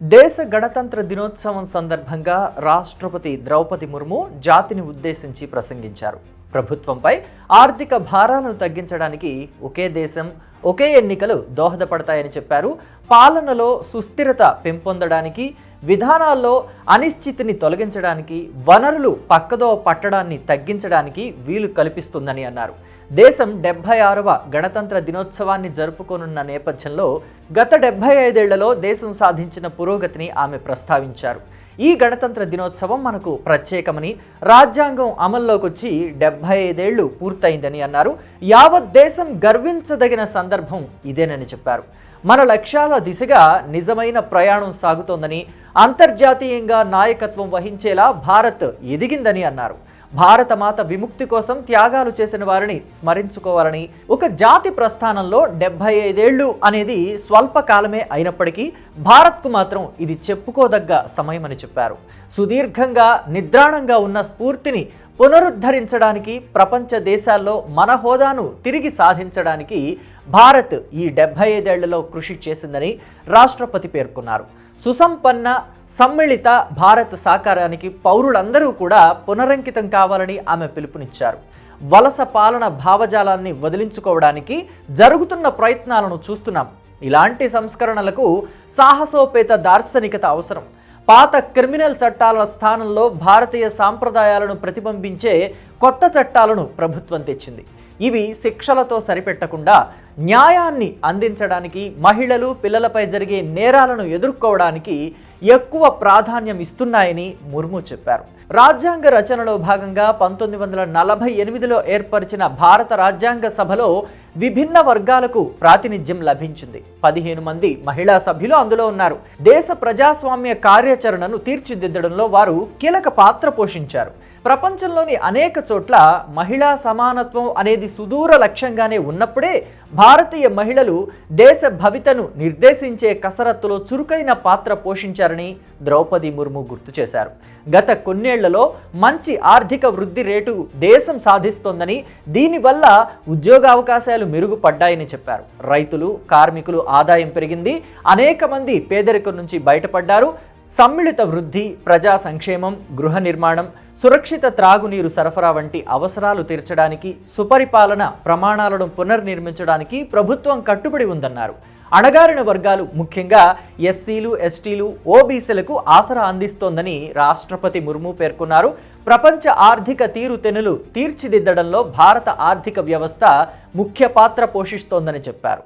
దేశ గణతంత్ర దినోత్సవం సందర్భంగా రాష్ట్రపతి ద్రౌపది ముర్ము జాతిని ఉద్దేశించి ప్రసంగించారు. ప్రభుత్వంపై ఆర్థిక భారాలను తగ్గించడానికి ఒకే దేశం ఒకే ఎన్నికలు దోహదపడతాయని చెప్పారు. పాలనలో సుస్థిరత పెంపొందడానికి విధానాల్లో అనిశ్చితిని తొలగించడానికి వనరులు పక్కదో పట్టడాన్ని తగ్గించడానికి వీలు కల్పిస్తుందని అన్నారు. దేశం డెబ్బై ఆరవ గణతంత్ర దినోత్సవాన్ని జరుపుకోనున్న నేపథ్యంలో గత డెబ్బై ఐదేళ్ళలో దేశం సాధించిన పురోగతిని ఆమె ప్రస్తావించారు. ఈ గణతంత్ర దినోత్సవం మనకు ప్రత్యేకమని రాజ్యాంగం అమల్లోకి వచ్చి డెబ్బై ఐదేళ్ళు పూర్తయిందని అన్నారు. యావత్ దేశం గర్వించదగిన సందర్భం ఇదేనని చెప్పారు. మన లక్ష్యాల దిశగా నిజమైన ప్రయాణం సాగుతోందని అంతర్జాతీయంగా నాయకత్వం వహించేలా భారత్ ఎదిగిందని అన్నారు. భారతమాత విముక్తి కోసం త్యాగాలు చేసిన వారిని స్మరించుకోవాలని ఒక జాతి ప్రస్థానంలో డెబ్బై ఐదేళ్ళు అనేది స్వల్పకాలమే అయినప్పటికీ భారత్కు మాత్రం ఇది చెప్పుకోదగ్గ సమయమని చెప్పారు. సుదీర్ఘంగా నిద్రాణంగా ఉన్న స్ఫూర్తిని పునరుద్ధరించడానికి ప్రపంచ దేశాల్లో మన హోదాను తిరిగి సాధించడానికి భారత్ ఈ డెబ్బై ఐదేళ్ళలో కృషి చేసిందని రాష్ట్రపతి పేర్కొన్నారు. సుసంపన్న సమ్మిళిత భారత్ సాకారానికి పౌరులందరూ కూడా పునరంకితం కావాలని ఆమె పిలుపునిచ్చారు. వలస పాలన భావజాలాన్ని వదిలించుకోవడానికి జరుగుతున్న ప్రయత్నాలను చూస్తున్నాం. ఇలాంటి సంస్కరణలకు సాహసోపేత దార్శనికత అవసరం. పాత క్రిమినల్ చట్టాల స్థానంలో భారతీయ సాంప్రదాయాలను ప్రతిబింబించే కొత్త చట్టాలను ప్రభుత్వం తెచ్చింది. ఇవి శిక్షలతో సరిపెట్టకుండా న్యాయాన్ని అందించడానికి మహిళలు పిల్లలపై జరిగే నేరాలను ఎదుర్కోవడానికి ఎక్కువ ప్రాధాన్యం ఇస్తున్నాయని ముర్ము చెప్పారు. రాజ్యాంగ రచనలో భాగంగా పంతొమ్మిది వందల నలభై ఎనిమిదిలో ఏర్పరిచిన భారత రాజ్యాంగ సభలో విభిన్న వర్గాలకు ప్రాతినిధ్యం లభించింది. పదిహేను మంది మహిళా సభ్యులు అందులో ఉన్నారు. దేశ ప్రజాస్వామ్య కార్యాచరణను తీర్చిదిద్దడంలో వారు కీలక పాత్ర పోషించారు. ప్రపంచంలోని అనేక చోట్ల మహిళా సమానత్వం అనేది సుదూర లక్ష్యంగానే ఉన్నప్పుడే భారతీయ మహిళలు దేశ భవితను నిర్దేశించే కసరత్తులో చురుకైన పాత్ర పోషించారని ద్రౌపది ముర్ము గుర్తు చేశారు. గత కొన్నేళ్ళలో మంచి ఆర్థిక వృద్ధి రేటు దేశం సాధిస్తోందని దీనివల్ల ఉద్యోగావకాశాలు మెరుగుపడ్డాయని చెప్పారు. రైతులు కార్మికులు ఆదాయం పెరిగింది. అనేక మంది పేదరికం నుంచి బయటపడ్డారు. సమ్మిళిత వృద్ధి ప్రజా సంక్షేమం గృహ నిర్మాణం సురక్షిత త్రాగునీరు సరఫరా వంటి అవసరాలు తీర్చడానికి సుపరిపాలన ప్రమాణాలను పునర్నిర్మించడానికి ప్రభుత్వం కట్టుబడి ఉందన్నారు. అణగారిన వర్గాలు ముఖ్యంగా ఎస్సీలు ఎస్టీలు ఓబీసీలకు ఆసరా అందిస్తోందని రాష్ట్రపతి ముర్ము పేర్కొన్నారు. ప్రపంచ ఆర్థిక తీరుతెనులు తీర్చిదిద్దడంలో భారత ఆర్థిక వ్యవస్థ ముఖ్య పాత్ర పోషిస్తోందని చెప్పారు.